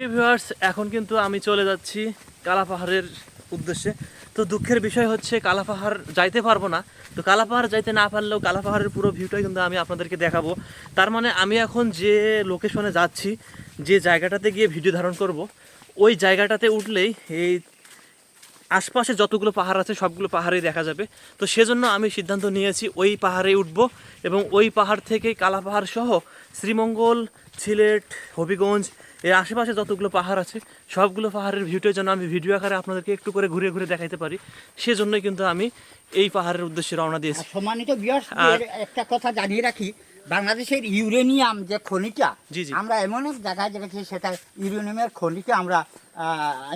Viewers এখন কিন্তু আমি চলে যাচ্ছি কালাপাহাড়ের উদ্দেশ্যে। তো দুঃখের বিষয় হচ্ছে কালাপাহাড় যাইতে পারব না। তো কালাপাহাড় যাইতে না পারলেও কালাপাহাড়ের পুরো ভিউটাই কিন্তু আমি আপনাদেরকে দেখাবো। তার মানে আমি এখন যে লোকেশনে যাচ্ছি, যে জায়গাটাতে গিয়ে ভিডিও ধারণ করব, ওই জায়গাটাতে উঠলেই এই আশপাশে যতগুলো পাহাড় আছে, সবগুলো পাহাড়েই দেখা যাবে। তো সেজন্য আমি সিদ্ধান্ত নিয়েছি ওই পাহাড়ে উঠব এবং ওই পাহাড় থেকে কালা পাহাড় সহ শ্রীমঙ্গল, সিলেট, হবিগঞ্জ এর আশেপাশে যতগুলো পাহাড় আছে সবগুলো পাহাড়ের ভিউটার জন্য আমি ভিডিও আকারে আপনাদেরকে একটু করে ঘুরে ঘুরে দেখাইতে পারি সেজন্যই কিন্তু আমি এই পাহাড়ের উদ্দেশ্যে রওনা দিয়েছি সম্মানিত বিয়াস একটা কথা জানিয়ে রাখি বাংলাদেশের ইউরেনিয়াম যে খনিটা জি, জি। আমরা এমন এক জায়গায় দেখেছি সেটা ইউরেনিয়ামের খনিটা আমরা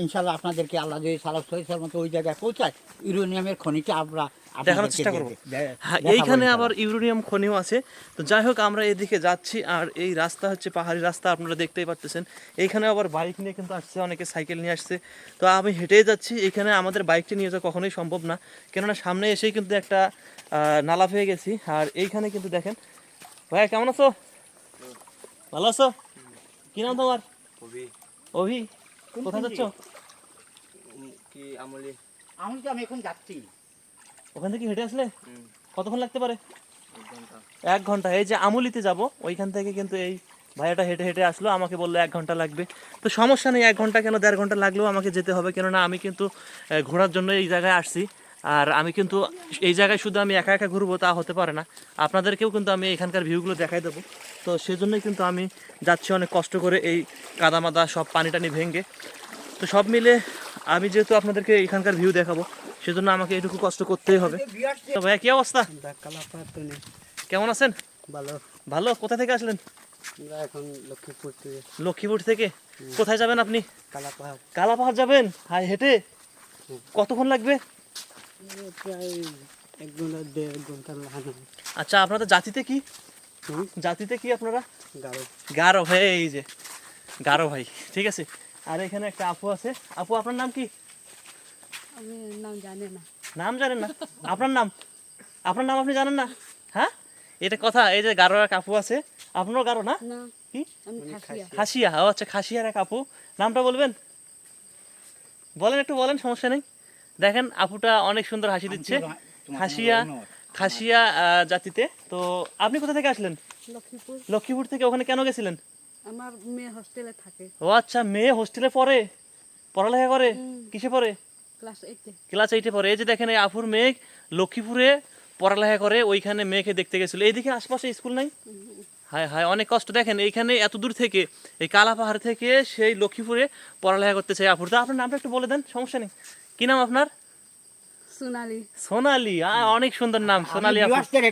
ইনশাল্লাহ আপনাদেরকে আল্লাহ যদি সালাম সহিসার মতো ওই জায়গায় পৌঁছায় ইউরেনিয়ামের খনিটা আমরা দেখানোর চেষ্টা করব। হ্যাঁ এইখানে আবার ইউরেনিয়াম খনিও আছে। তো যাই হোক আমরা এদিকে যাচ্ছি আর এই রাস্তা হচ্ছে পাহাড়ি রাস্তা আপনারা দেখতেই পারতেছেন। এইখানে আবার বাইক নিয়ে কিন্তু আসছে অনেকে সাইকেল নিয়ে আসছে। তো আমি হেঁটেই যাচ্ছি। এখানে আমাদের বাইকটি নিয়ে যাওয়া কখনোই সম্ভব না। কেননা সামনে এসেই কিন্তু একটা আহ, নালা পেয়ে গেছি। আর এইখানে কিন্তু দেখেন ভাইয়া কেমন আছো? ভালো আছো? কি নাম তোমার? কবি অভি কোথায় যাচ্ছ? কি আমলি? আমি তো আমি এখন যাচ্ছি। ওখান থেকে হেঁটে আসলে কতক্ষণ লাগতে পারে? এক ঘণ্টা। এই যে আমুলিতে যাব ওইখান থেকে কিন্তু এই ভাইয়াটা হেঁটে হেঁটে আসলো আমাকে বলল এক ঘণ্টা লাগবে। তো সমস্যা নেই এক ঘণ্টা কেন দেড় ঘণ্টা লাগলেও আমাকে যেতে হবে। কেননা আমি কিন্তু ঘোরার জন্য এই জায়গায় আসছি। আর আমি কিন্তু এই জায়গায় শুধু আমি একা একা ঘুরবো তা হতে পারে না। আপনাদেরকেও কিন্তু আমি এখানকার ভিউগুলো দেখাই দেবো। তো সেজন্যই কিন্তু আমি যাচ্ছি অনেক কষ্ট করে এই কাদামাদা সব পানি টানি ভেঙে। তো সব মিলে আমি যেহেতু আপনাদেরকে এখানকার ভিউ দেখাবো সেজন্য আমাকে এটুকু কষ্ট করতেই হবে। তো ভাইয়া কি অবস্থা? কেমন আছেন? ভালো। ভালো? কোথা থেকে আসলেন? এখন লক্ষ্মীপুর থেকে। লক্ষ্মীপুর থেকে? কোথায় যাবেন আপনি? কালা পাহাড় কালা পাহাড় যাবেন? হাই হেঁটে। কতক্ষণ লাগবে? প্রায় এক ঘণ্টা দেড় ঘণ্টা আচ্ছা আপনাদের জাতিতে কি? জাতিতে কি আপনারা? গাড়ো গারো ভাই এই যে। গারো ভাই ঠিক আছে। আর এখানে একটা আপু আছে। আপু আপনার নাম কি? আমি নাম জানি না। নাম জানেন না? আপনার নাম? আপনার নাম আপনি জানেন না? হ্যাঁ? এটা কথা এই যে গারো এক আপু আছে আপনারও গারো না? কি? খাসিয়া। খাসিয়া ও আচ্ছা খাসিয়ার এক আপু। নামটা বলবেন? বলেন একটু বলেন সমস্যা নেই। দেখেন আপুটা অনেক সুন্দর হাসি দিচ্ছে। খাসিয়া খাসিয়া জাতিতে। তো আপনি কোথা থেকে আসলেন? লক্ষ্মীপুর। লক্ষ্মীপুর থেকে ওখানে কেন গেছিলেন? আমার মেয়ে হোস্টেলে থাকে। ও আচ্ছা মেয়ে হোস্টেলে পড়ে? পড়ালেখা করে? কিসে পড়ে? ক্লাস এইটে পড়ে। এই যে দেখেন এই আফুর মেয়ে লক্ষ্মীপুরে পড়ালেখা করে ওইখানে মেয়েকে দেখতে গেছিল। এইদিকে আশপাশে স্কুল নাই? হায় হায় অনেক কষ্ট। দেখেন এইখানে এত দূর থেকে এই কালা পাহাড় থেকে সেই লক্ষ্মীপুরে পড়ালেখা করতে চাই আফুর। তা আপনার নামটা একটু বলে দেন সমস্যা নেই। কি নাম আপনার? সোনালি। সোনালি। অনেক সুন্দর নাম সোনালি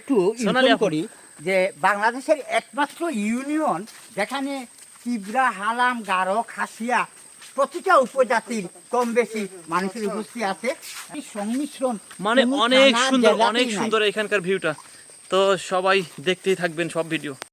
একটু সোনালী। করি যে বাংলাদেশের একমাত্র ইউনিয়ন যেখানে তিবরা হালাম গারো খাসিয়া প্রতিটা উপজাতির কম বেশি মানুষের উপস্থিতি আছে। সংমিশ্রণ মানে অনেক সুন্দর অনেক সুন্দর এখানকার ভিউটা তো সবাই দেখতেই থাকবেন সব ভিডিও